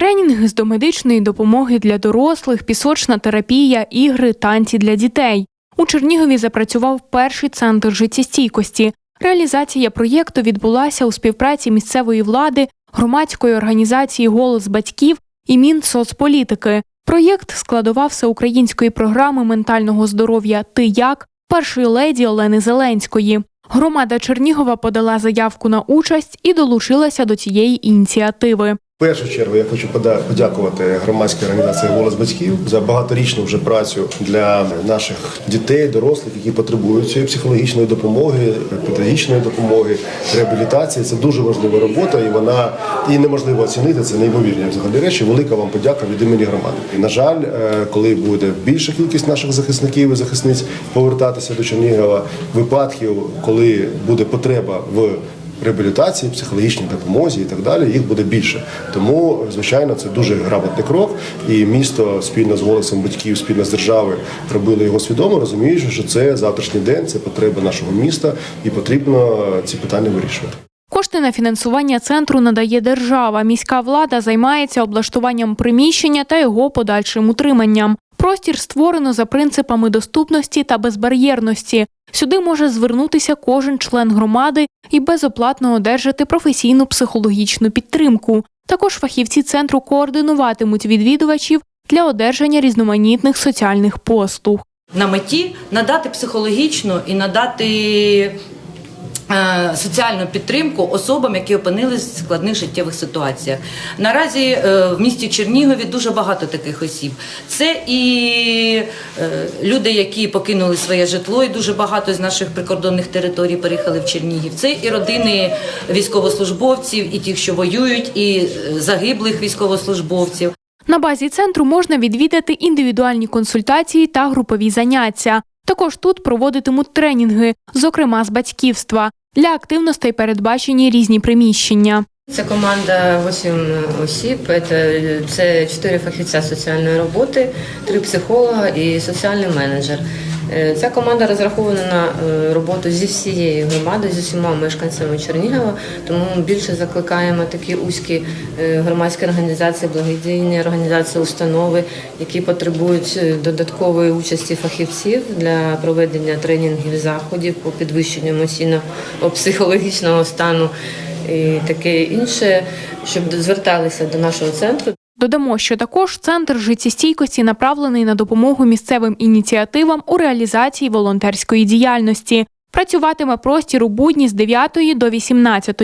Тренінги з домедичної допомоги для дорослих, пісочна терапія, ігри, танці для дітей. У Чернігові запрацював перший центр життєстійкості. Реалізація проєкту відбулася у співпраці місцевої влади, громадської організації Голос батьків і Мінсоцполітики. Проєкт складова всеукраїнської програми ментального здоров'я Ти як першої леді Олени Зеленської. Громада Чернігова подала заявку на участь і долучилася до цієї ініціативи. В першу чергу я хочу подякувати громадській організації Голос батьків за багаторічну вже працю для наших дітей, дорослих, які потребують цієї психологічної допомоги, педагогічної допомоги, реабілітації. Це дуже важлива робота, і вона і неможливо оцінити. Це неймовірні взагалі речі. Велика вам подяка від імені громади. І на жаль, е, коли буде більша кількість наших захисників і захисниць повертатися до Чернігова, випадків, коли буде потреба в реабілітації, психологічній допомозі і так далі, їх буде більше. Тому, звичайно, це дуже грамотний крок. І місто спільно з голосом батьків, спільно з державою робили його свідомо, розуміючи, що це завтрашній день, це потреба нашого міста, і потрібно ці питання вирішувати. Кошти на фінансування центру надає держава. Міська влада займається облаштуванням приміщення та його подальшим утриманням. Простір створено за принципами доступності та безбар'єрності. Сюди може звернутися кожен член громади і безоплатно одержати професійну психологічну підтримку. Також фахівці центру координуватимуть відвідувачів для одержання різноманітних соціальних послуг. на меті надати психологічну і надати соціальну підтримку особам, які опинились в складних життєвих ситуаціях. Наразі е, в місті Чернігові дуже багато таких осіб. Це і е, люди, які покинули своє житло, і дуже багато з наших прикордонних територій переїхали в Чернігів. Це і родини військовослужбовців, і тих, що воюють, і е, загиблих військовослужбовців. На базі центру можна відвідати індивідуальні консультації та групові заняття. Також тут проводитимуть тренінги, зокрема з батьківства. Для активностей передбачені різні приміщення. Це команда 8 осіб. Це, чотири 4 фахівця соціальної роботи, 3 психолога і соціальний менеджер. Е, Ця команда розрахована на е, роботу зі всією громадою, зі всіма мешканцями Чернігова. Тому ми більше закликаємо такі узькі е, громадські організації, благодійні організації, установи, які потребують додаткової участі фахівців для проведення тренінгів, заходів по підвищенню емоційно-психологічного стану і таке інше, щоб зверталися до нашого центру. Додамо, що також центр життєстійкості направлений на допомогу місцевим ініціативам у реалізації волонтерської діяльності. Працюватиме простір у будні з 9 до 18.